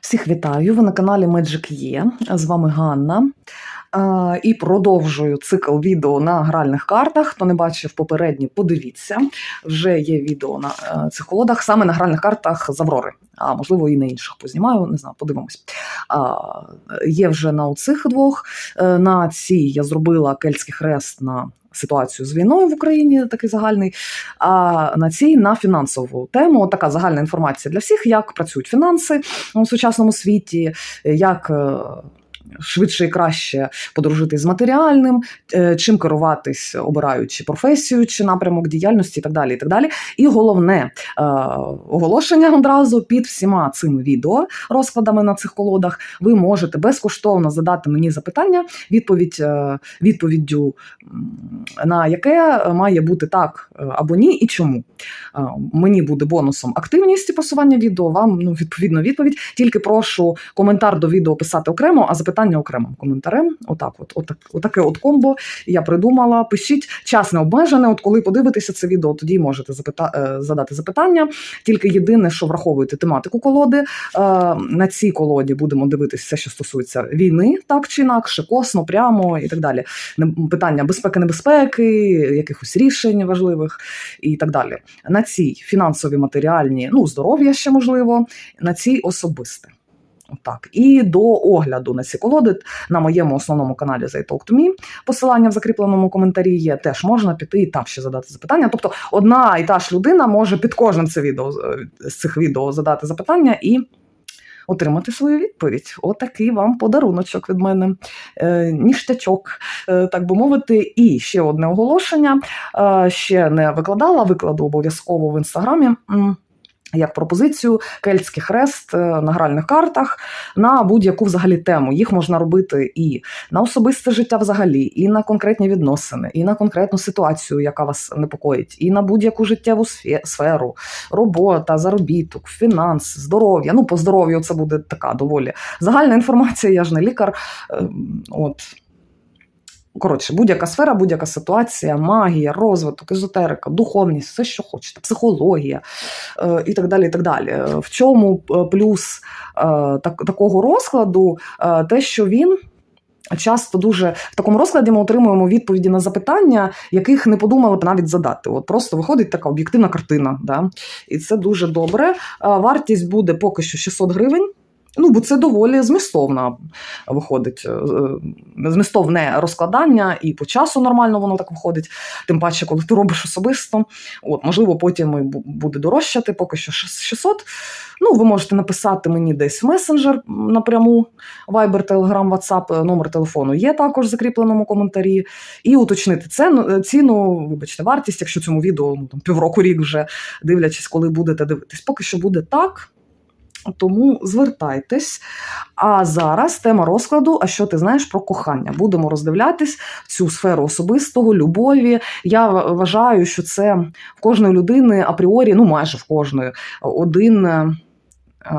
Всіх вітаю! Ви на каналі Magic Є. З вами Ганна. Е, І продовжую цикл відео на гральних картах. Хто не бачив попередні, подивіться. Вже є відео на е, цих колодах, саме на гральних картах з Аврори. А можливо, і на інших познімаю, не знаю, подивимось. Є вже на оцих двох. Е, На цій я зробила кельтський хрест на ситуацію з війною в Україні, такий загальний. А на цій на фінансову тему така загальна інформація для всіх, як працюють фінанси у сучасному світі, як швидше і краще подорожити з матеріальним, е, чим керуватись, обираючи професію чи напрямок діяльності, і так далі. І так далі. І головне е, оголошення одразу під всіма цими відео розкладами на цих колодах. Ви можете безкоштовно задати мені запитання, відповідь е, відповіддю на яке має бути так або ні, і чому. Мені буде бонусом активність і просування відео. Вам ну відповідно відповідь. Тільки прошу коментар до відео писати окремо, а запитання окремим коментарем. Отак, от, отак, отаке от комбо я придумала. Пишіть час не обмежене. От коли подивитеся це відео, тоді можете запита... е, задати запитання. Тільки єдине, що враховуєте тематику колоди. Е, На цій колоді будемо дивитися все, що стосується війни, так чи інакше, косно, прямо і так далі. Питання безпеки, небезпеки, якихось рішень важливих і так далі. На цій фінансові, матеріальні, ну здоров'я ще можливо, на цій особисте. Так, і до огляду на ці колоди на моєму основному каналі The Talk to Me, посилання в закріпленому коментарі є. Теж можна піти і там ще задати запитання. Тобто, одна і та ж людина може під кожним це відео з цих відео задати запитання і отримати свою відповідь. Отакий вам подаруночок від мене, е, ніштячок, е, так би мовити. І ще одне оголошення. Е, ще не викладала, викладу обов'язково в інстаграмі. Як пропозицію кельтський хрест е, на гральних картах на будь-яку взагалі тему. Їх можна робити і на особисте життя взагалі, і на конкретні відносини, і на конкретну ситуацію, яка вас непокоїть, і на будь-яку життєву сферу, робота, заробіток, фінанс, здоров'я. Ну, по здоров'ю це буде така доволі загальна інформація. Я ж не лікар. Ем, От. Коротше, будь-яка сфера, будь-яка ситуація, магія, розвиток, езотерика, духовність, все, що хочете, психологія е, і так далі. і так далі. Е, В чому е, плюс е, так, такого розкладу, е, те, що він. Часто дуже в такому розкладі ми отримуємо відповіді на запитання, яких не подумали б навіть задати. От просто виходить така об'єктивна картина. Да? І це дуже добре. Е, Вартість буде поки що 600 гривень. Ну, бо це доволі змістовно виходить. е, е, Змістовне розкладання, і по часу нормально воно так виходить. Тим паче, коли ти робиш особисто. От, можливо, потім буде дорожчати, поки що шес- 600. Ну, ви можете написати мені десь в месенджер напряму, Viber, Telegram, WhatsApp, номер телефону є також в закріпленому коментарі. І уточнити ціну, ціну, вибачте, вартість, якщо цьому відео ну, там, півроку рік вже дивлячись, коли будете дивитись. Поки що буде так. Тому звертайтесь. А зараз тема розкладу: а що ти знаєш про кохання? Будемо роздивлятись цю сферу особистого, любові. Я вважаю, що це в кожної людини апріорі, ну майже в кожної, один. е,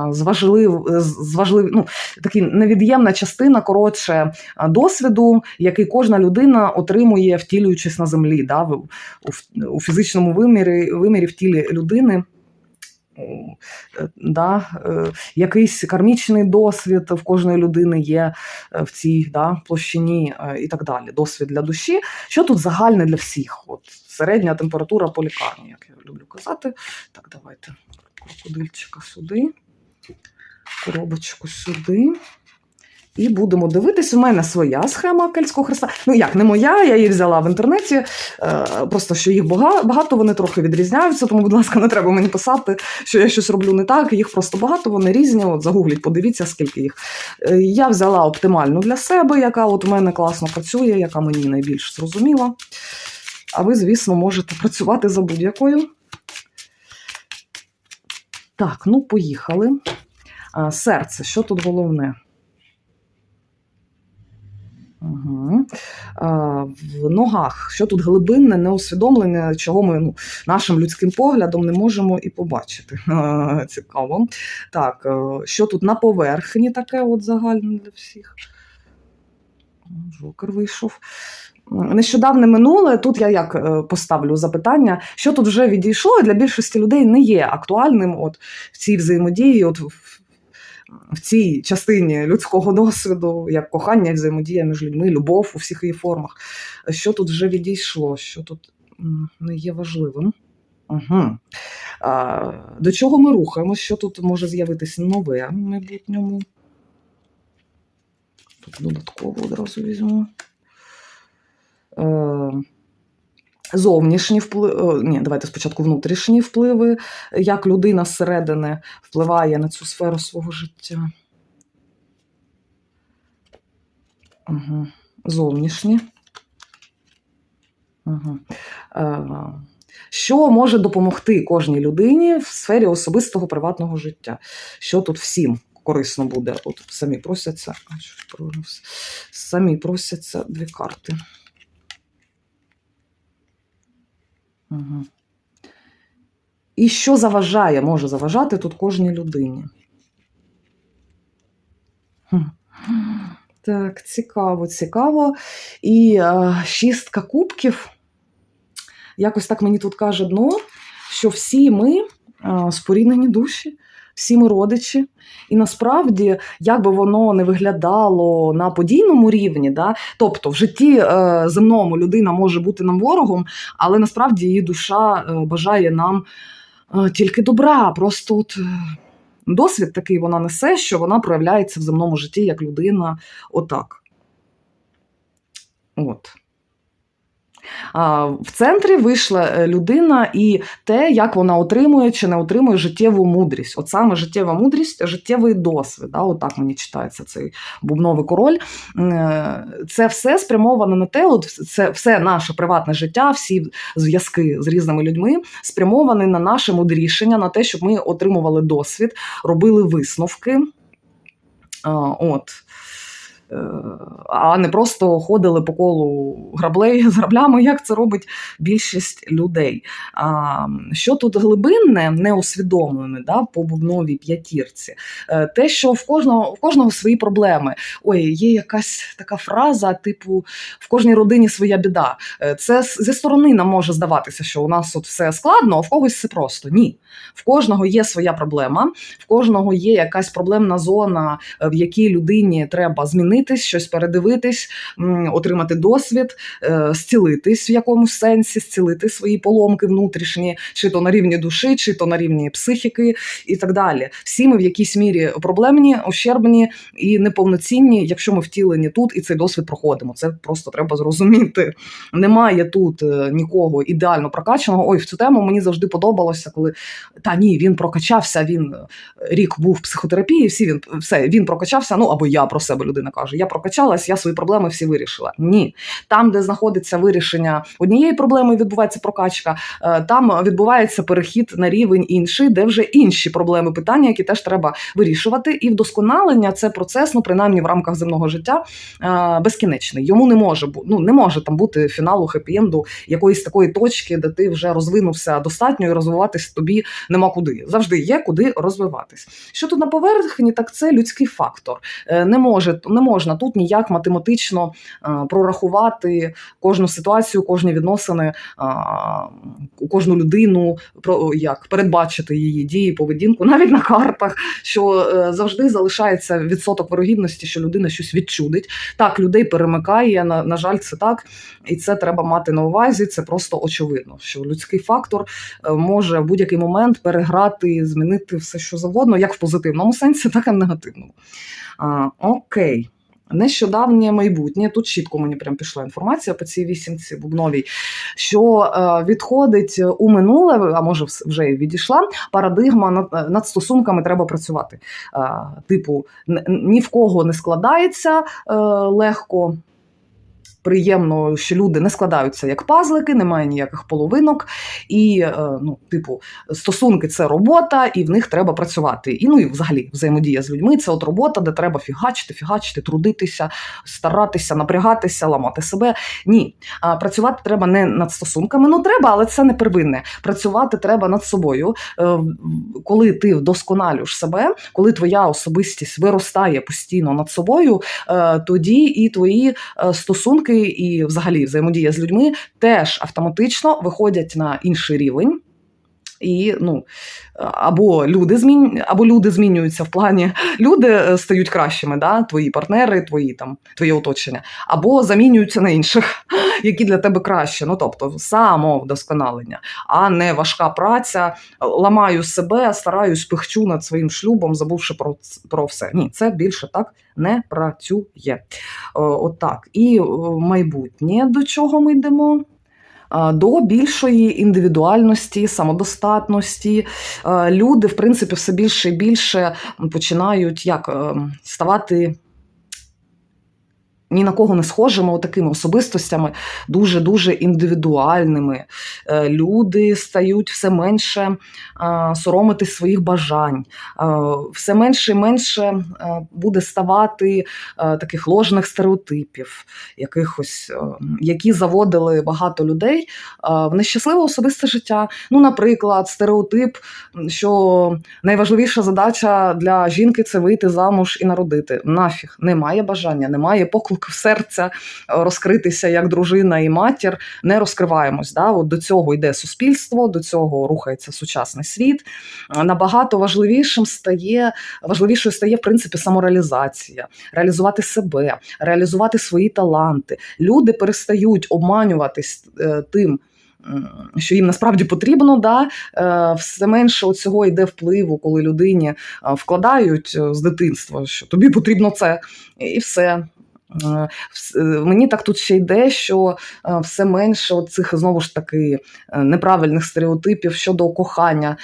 З важлив, з важлив, ну, такі невід'ємна частина коротше досвіду, який кожна людина отримує, втілюючись на землі, да, у фізичному вимірі, вимірі в тілі людини. Е, Да, е, якийсь кармічний досвід в кожної людини є е, в цій да, площині і так далі. Досвід для душі. Що тут загальне для всіх? От середня температура по лікарні, як я люблю казати. Так, давайте крокодильчика сюди, коробочку сюди. І будемо дивитись. У мене своя схема кельтського хреста. Ну як не моя, я її взяла в інтернеті. Е, просто що їх багато, вони трохи відрізняються. Тому, будь ласка, не треба мені писати, що я щось роблю не так. Їх просто багато, вони різні. От загугліть, подивіться, скільки їх. Е, Я взяла оптимальну для себе, яка от у мене класно працює, яка мені найбільш зрозуміла. А ви, звісно, можете працювати за будь-якою. Так, ну поїхали. А, Серце, що тут головне? Угу. А, в ногах, що тут глибинне, неусвідомлене, чого ми ну, нашим людським поглядом не можемо і побачити. А, цікаво. Так, е, що тут на поверхні таке от загальне для всіх? Жокер вийшов. Нещодавне минуле, тут я як е, поставлю запитання, що тут вже відійшло, для більшості людей не є актуальним от, в цій взаємодії, от, в- в цій частині людського досвіду, як кохання, взаємодія між людьми, любов у всіх її формах. Що тут вже відійшло, що тут не є важливим. Угу. А, до чого ми рухаємося? Що тут може з'явитись нове в майбутньому? Тут додатково одразу візьму. Е, Зовнішні впливи, ні, давайте спочатку внутрішні впливи, як людина зсередини впливає на цю сферу свого життя. Угу. Зовнішні. Угу. Е, що може допомогти кожній людині в сфері особистого приватного життя? Що тут всім корисно буде? От самі просяться. Самі просяться дві карти. Угу. І що заважає, може заважати тут кожній людині? Так, цікаво, цікаво. І е, шістка кубків. Якось так мені тут каже дно, що всі ми е, споріднені душі, всі ми родичі. І насправді, як би воно не виглядало на подійному рівні, да? тобто в житті е, земному людина може бути нам ворогом, але насправді її душа е, бажає нам е, тільки добра. Просто от е, досвід такий вона несе, що вона проявляється в земному житті як людина отак. От. В центрі вийшла е, людина і те, як вона отримує чи не отримує життєву мудрість. От саме життєва мудрість, життєвий досвід. Да? От так мені читається цей бубновий король. Е, Це все спрямовано на те, от це все наше приватне життя, всі зв'язки з різними людьми спрямовані на наше мудрішення, на те, щоб ми отримували досвід, робили висновки. От. Е, а не просто ходили по колу граблей з граблями, як це робить більшість людей. А, Що тут глибинне, неусвідомлене да, по бубновій п'ятірці, Е, те, що в кожного в кожного свої проблеми. Ой, є якась така фраза, типу, в кожній родині своя біда. Е, Це зі сторони нам може здаватися, що у нас от все складно, а в когось все просто. Ні. В кожного є своя проблема, в кожного є якась проблемна зона, в якій людині треба змінитись, щось передивитись, отримати досвід, е, зцілитись в якомусь сенсі, зцілити свої поломки внутрішні, чи то на рівні душі, чи то на рівні психіки і так далі. Всі ми в якійсь мірі проблемні, ущербні і неповноцінні, якщо ми втілені тут і цей досвід проходимо. Це просто треба зрозуміти. Немає тут е, нікого ідеально прокачаного. Ой, в цю тему мені завжди подобалося, коли та ні, він прокачався, він е, рік був в психотерапії, всі він все він прокачався. Ну або я про себе людина каже: я прокачалась, я свої проблеми всі вирішила. Ні, там, де знаходиться вирішення однієї проблеми, відбувається прокачка, е, там відбувається перехід на рівень інший, де вже інші проблеми, питання, які теж треба вирішувати. І вдосконалення це процес, ну принаймні в рамках земного життя е, безкінечний. Йому не може ну не може там бути фіналу хеппі-енду якоїсь такої точки, де ти вже розвинувся достатньо і розвиватись тобі нема куди. Завжди є куди розвиватись. Що тут на поверхні, так це людський фактор. Е, Не може не можна тут ніяк математично е, прорахувати кожну ситуацію, кожні відносини, е, кожну людину, як передбачити її дії, поведінку, навіть на картах, що е, завжди залишається відсоток вирогідності, що людина щось відчудить. Так, людей перемикає. На, на жаль, це так, і це треба мати на увазі. Це просто очевидно, що людський фактор може в будь-який момент переграти, змінити все, що завгодно, як в позитивному сенсі, так і в негативному. А, окей. Нещодавнє майбутнє, тут чітко мені прям пішла інформація по цій вісімці бубновій, що е, відходить у минуле, а може вже і відійшла парадигма над, над стосунками треба працювати. Е, типу, ні в кого не складається е, легко. Приємно, що люди не складаються як пазлики, немає ніяких половинок, і е, ну, типу, стосунки це робота, і в них треба працювати. І ну і взагалі взаємодія з людьми це от робота, де треба фігачити, фігачити, трудитися, старатися, напрягатися, ламати себе. Ні, а, працювати треба не над стосунками. Ну треба, але це не первинне. Працювати треба над собою. Е, Коли ти вдосконалюєш себе, коли твоя особистість виростає постійно над собою, е, тоді і твої е, стосунки, і взагалі взаємодія з людьми теж автоматично виходять на інший рівень. І ну або люди змін... або люди змінюються в плані люди е, стають кращими, да? твої партнери, твої там твоє оточення, або замінюються на інших, які для тебе краще. Ну тобто самовдосконалення, а не важка праця. Ламаю себе, стараюсь пихчу над своїм шлюбом, забувши про, про все. Ні, це більше так не працює. Отак. От І майбутнє до чого ми йдемо до більшої індивідуальності, самодостатності. Люди, в принципі, все більше і більше починають як ем, ставати ні на кого не схожими такими особистостями, дуже-дуже індивідуальними. Е, люди стають все менше соромитись своїх бажань, все менше і менше е, буде ставати е, таких ложних стереотипів, якихось, які заводили багато людей в нещасливе особисте життя. Ну, наприклад, стереотип, що найважливіша задача для жінки це вийти замуж і народити. Нафіг немає бажання, немає поклику в серця е, розкритися як дружина і матір, не розкриваємось. Да? От До цього йде суспільство, до цього рухається сучасний світ. Набагато важливішим стає важливішою стає в принципі самореалізація, реалізувати себе, реалізувати свої таланти. Люди перестають обманюватись е, тим. Що їм насправді потрібно, да е, все менше цього йде впливу, коли людині вкладають з дитинства, що тобі потрібно це, і все. Е, е, мені так тут ще йде, що е, все менше цих знову ж таки неправильних стереотипів щодо кохання.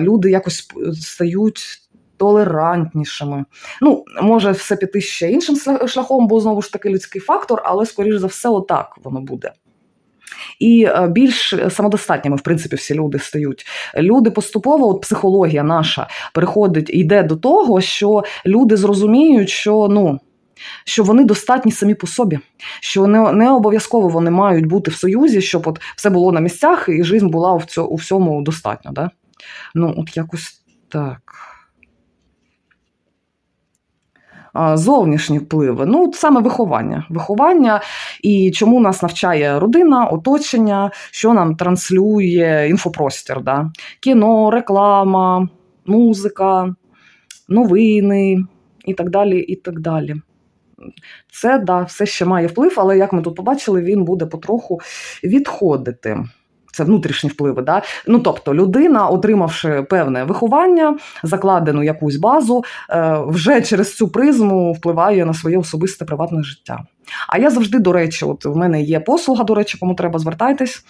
Люди якось стають. Толерантнішими. Ну, може все піти ще іншим шляхом, бо знову ж таки людський фактор, але, скоріш за все, отак воно буде. І більш самодостатніми, в принципі, всі люди стають. Люди поступово, от психологія наша переходить йде до того, що люди зрозуміють, що ну що вони достатні самі по собі, що не не обов'язково вони мають бути в союзі, щоб от все було на місцях і життя була в цьому, у всьому достатньо. Да? Ну, от якось так. Зовнішні впливи, ну саме виховання. Виховання і чому нас навчає родина, оточення, що нам транслює інфопростір. Да? Кіно, реклама, музика, новини і так далі. і так далі. Це да, все ще має вплив, але як ми тут побачили, він буде потроху відходити. Це внутрішні впливи. Да? Ну тобто, людина, отримавши певне виховання, закладену якусь базу, е, вже через цю призму впливає на своє особисте приватне життя. А я завжди, до речі, от в мене є послуга, до речі, кому треба звертайтесь.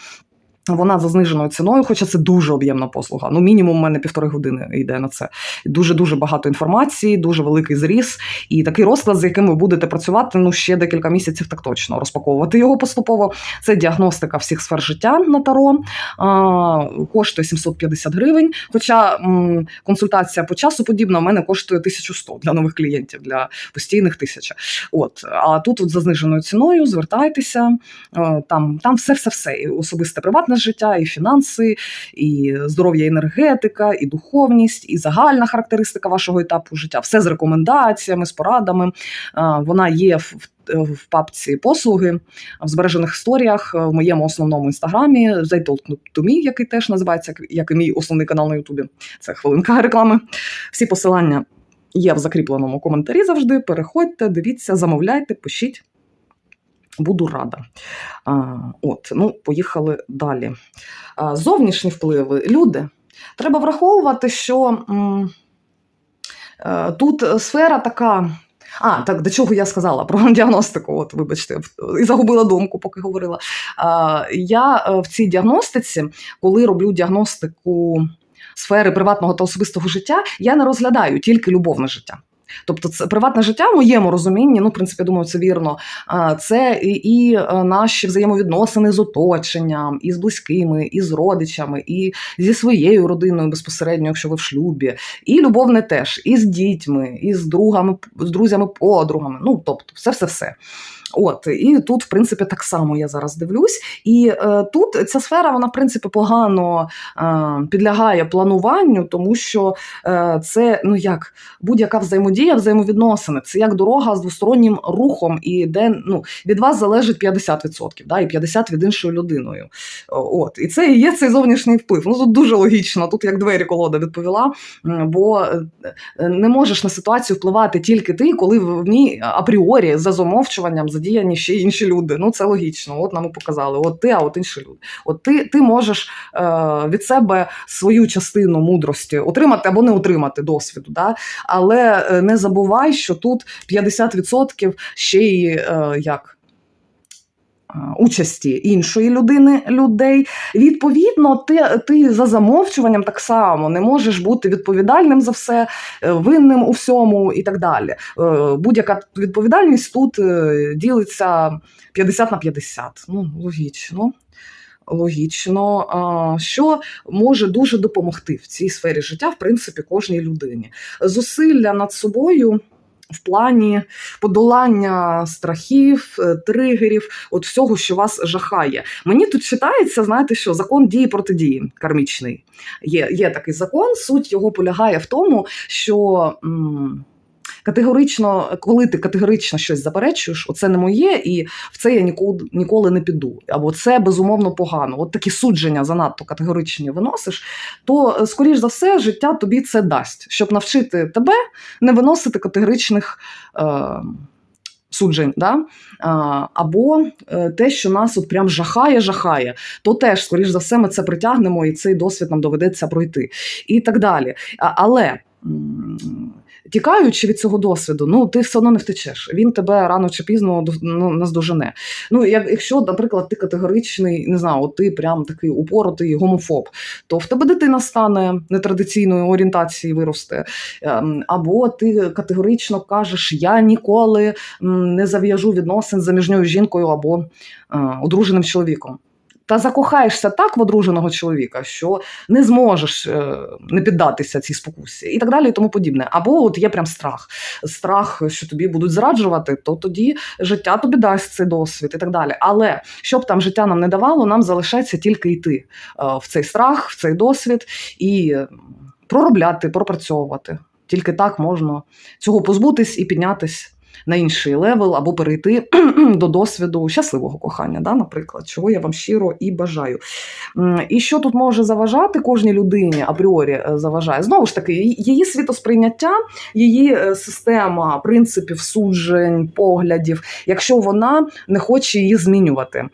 Вона за зниженою ціною, хоча це дуже об'ємна послуга. Ну, мінімум у мене півтори години йде на це. Дуже дуже багато інформації, дуже великий зріз, і такий розклад, з яким ви будете працювати ну ще декілька місяців, так точно розпаковувати його поступово. Це діагностика всіх сфер життя на таро, а, коштує 750 гривень. Хоча м, консультація по часу подібна у мене коштує 1100 для нових клієнтів, для постійних тисяча. От а тут от за зниженою ціною звертайтеся, там там все, все, все особисте приватне приватне життя, і фінанси, і здоров'я, енергетика, і духовність, і загальна характеристика вашого етапу життя. Все з рекомендаціями, з порадами. Вона є в. В папці послуги в збережених історіях в моєму основному інстаграмі me, який теж називається як і мій основний канал на Ютубі. Це хвилинка реклами. Всі посилання є в закріпленому коментарі завжди. Переходьте, дивіться, замовляйте, пишіть. Буду рада. А, От, ну, поїхали далі. А, Зовнішні впливи. Люди. Треба враховувати, що м, е, тут сфера така. А, так до чого я сказала про діагностику, от, вибачте, і загубила думку, поки говорила. А, Я е, в цій діагностиці, коли роблю діагностику сфери приватного та особистого життя, я не розглядаю тільки любовне життя. Тобто, це приватне життя в моєму розумінні, ну, в принципі, я думаю, це вірно. Це і, і е, наші взаємовідносини з оточенням, і з близькими, і з родичами, і зі своєю родиною безпосередньо, якщо ви в шлюбі, і любовне теж, і з дітьми, і з другами, з друзями, подругами. Ну, тобто, все, все, все. От і тут, в принципі, так само я зараз дивлюсь. І е, тут ця сфера, вона в принципі погано е, підлягає плануванню, тому що е, це ну як будь-яка взаємодія, взаємовідносини. Це як дорога з двостороннім рухом, і де ну від вас залежить 50%, да, і 50% від іншою людиною. От і це і є цей зовнішній вплив. Ну тут дуже логічно. Тут як двері колода відповіла. Бо е, не можеш на ситуацію впливати тільки ти, коли в ній апріорі за замовчуванням задіяні ще інші люди. Ну це логічно. От нам показали. От ти, а от інші люди. От ти, ти можеш е, від себе свою частину мудрості отримати або не отримати досвіду. Да? Але е, не забувай, що тут 50% ще й е, як. Е, Участі іншої людини людей. Відповідно, ти, ти за замовчуванням так само не можеш бути відповідальним за все, е, винним у всьому і так далі. Е, Будь-яка відповідальність тут ділиться 50 на 50. Ну, логічно. Логічно, що може дуже допомогти в цій сфері життя, в принципі, кожній людині. Зусилля над собою в плані подолання страхів, е, тригерів, от всього, що вас жахає. Мені тут читається, знаєте що, закон дії протидії кармічний. Є, є такий закон, суть його полягає в тому, що. м, Категорично, коли ти категорично щось заперечуєш, оце не моє, і в це я ніколи, ніколи не піду. Або це безумовно погано. От такі судження занадто категоричні виносиш, то, е, скоріш за все, життя тобі це дасть, щоб навчити тебе не виносити категоричних е, суджень. Да? А, або е, те, що нас от прям жахає, жахає, то теж, скоріш за все, ми це притягнемо, і цей досвід нам доведеться пройти. І так далі. А, але. Тікаючи від цього досвіду, ну ти все одно не втечеш. Він тебе рано чи пізно ну, наздожене. Ну, як, якщо, наприклад, ти категоричний, не знаю, ти прям такий упоротий гомофоб, то в тебе дитина стане нетрадиційної орієнтації виросте. Ем, Або ти категорично кажеш, я ніколи не зав'яжу відносин з заміжньою жінкою або е, одруженим чоловіком. Та закохаєшся так в одруженого чоловіка, що не зможеш е, не піддатися цій спокусі, і так далі, і тому подібне. Або от є прям страх. Страх, що тобі будуть зраджувати, то тоді життя тобі дасть цей досвід і так далі. Але щоб там життя нам не давало, нам залишається тільки йти е, в цей страх, в цей досвід і е, проробляти, пропрацьовувати. Тільки так можна цього позбутись і піднятись на інший левел або перейти до досвіду щасливого кохання, да, наприклад, чого я вам щиро і бажаю. І що тут може заважати кожній людині апріорі е, заважає? Знову ж таки, її- світосприйняття, її е, система принципів, суджень, поглядів, якщо вона не хоче її змінювати.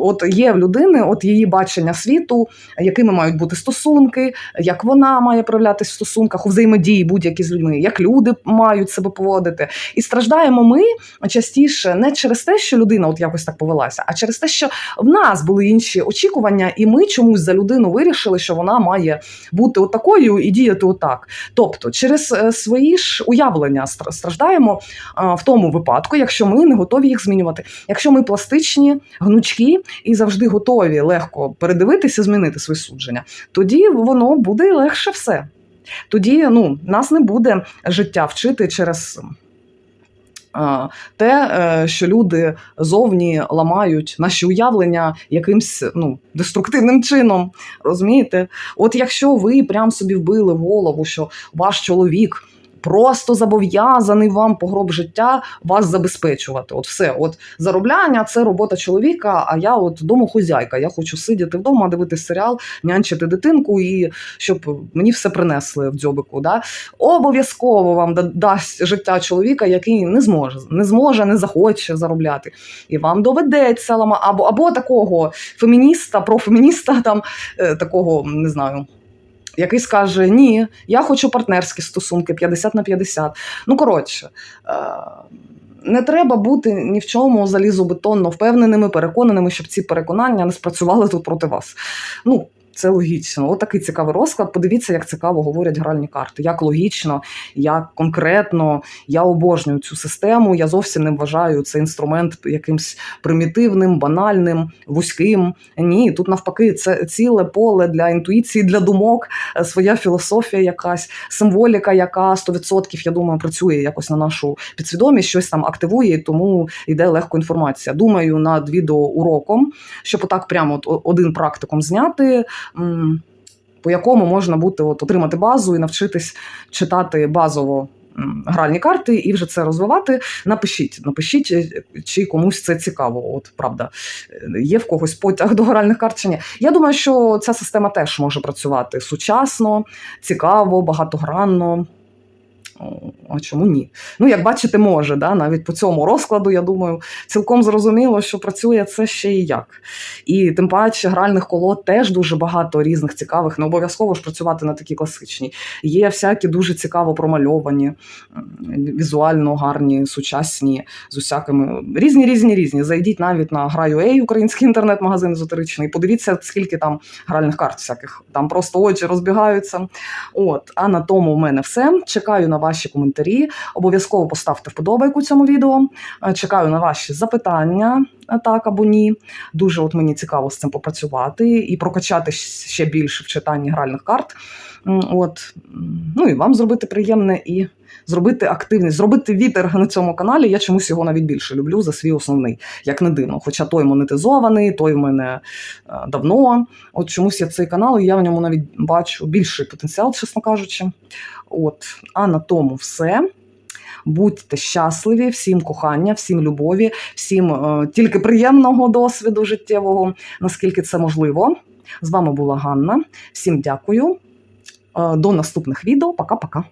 От є в людини, от її бачення світу, якими мають бути стосунки, як вона має проявлятися в стосунках у взаємодії будь-які з людьми, як люди мають себе поводити. І страждаємо ми частіше не через те, що людина от якось так повелася, а через те, що в нас були інші очікування, і ми чомусь за людину вирішили, що вона має бути отакою і діяти отак. Тобто, через е, свої ж уявлення стра- страждаємо в тому випадку, якщо ми не готові їх змінювати. Якщо ми пластичні, гнучкі і завжди готові легко передивитися, змінити свої судження, тоді воно буде легше все. Тоді ну, нас не буде життя вчити через те, е, що люди зовні ламають наші уявлення якимсь ну, деструктивним чином. Розумієте? От якщо ви прям собі вбили в голову, що ваш чоловік. Просто зобов'язаний вам по гроб життя вас забезпечувати. От все, от заробляння це робота чоловіка. А я от домохозяйка. Я хочу сидіти вдома, дивитися серіал, нянчити дитинку і щоб мені все принесли в дзьобику. Да? Обов'язково вам да- дасть життя чоловіка, який не зможе, не зможе, не захоче заробляти. І вам доведеться лама або, або такого фемініста, профемініста, там е, такого не знаю. Який скаже: Ні, я хочу партнерські стосунки 50 на 50. Ну, коротше, е, не треба бути ні в чому залізобетонно впевненими, переконаними, щоб ці переконання не спрацювали тут проти вас. Ну, це логічно. От такий цікавий розклад. Подивіться, як цікаво говорять гральні карти. Як логічно, як конкретно. Я обожнюю цю систему. Я зовсім не вважаю цей інструмент якимсь примітивним, банальним, вузьким. Ні, тут навпаки, це ціле поле для інтуїції, для думок, е, своя філософія, якась символіка, яка 100%, я думаю, працює якось на нашу підсвідомість, щось там активує, тому йде легко інформація. Думаю, над відеоуроком, щоб отак прямо один практикум зняти. По якому можна бути от, отримати базу і навчитись читати базово гральні карти і вже це розвивати. Напишіть, напишіть, е, чи комусь це цікаво. От правда, е, є в когось потяг до гральних карт чи ні. Я думаю, що ця система теж може працювати сучасно, цікаво, багатогранно. А чому ні? Ну, як бачите, може, да? навіть по цьому розкладу, я думаю, цілком зрозуміло, що працює це ще і як. І тим паче гральних колод теж дуже багато різних цікавих, не обов'язково ж працювати на такі класичні. Є всякі дуже цікаво промальовані, візуально гарні, сучасні, з усякими різні, різні, різні. Зайдіть навіть на Граю.ua, український інтернет-магазин езотеричний. Подивіться, скільки там гральних карт всяких. Там просто очі розбігаються. От, а на тому в мене все. Чекаю на ваші коментарі. Обов'язково поставте вподобайку цьому відео. Е, Чекаю на ваші запитання, е, так або ні. Дуже от мені цікаво з цим попрацювати і прокачати ще більше в читанні гральних карт. От, ну і вам зробити приємне і зробити активність, зробити вітер на цьому каналі. Я чомусь його навіть більше люблю за свій основний, як не дивно. Хоча той монетизований, той в мене е, давно. От чомусь я цей канал, і я в ньому навіть бачу більший потенціал, чесно кажучи. От, а на тому все. Будьте щасливі, всім кохання, всім любові, всім е, тільки приємного досвіду життєвого, наскільки це можливо. З вами була Ганна. Всім дякую. Е, до наступних відео. Пока-пока.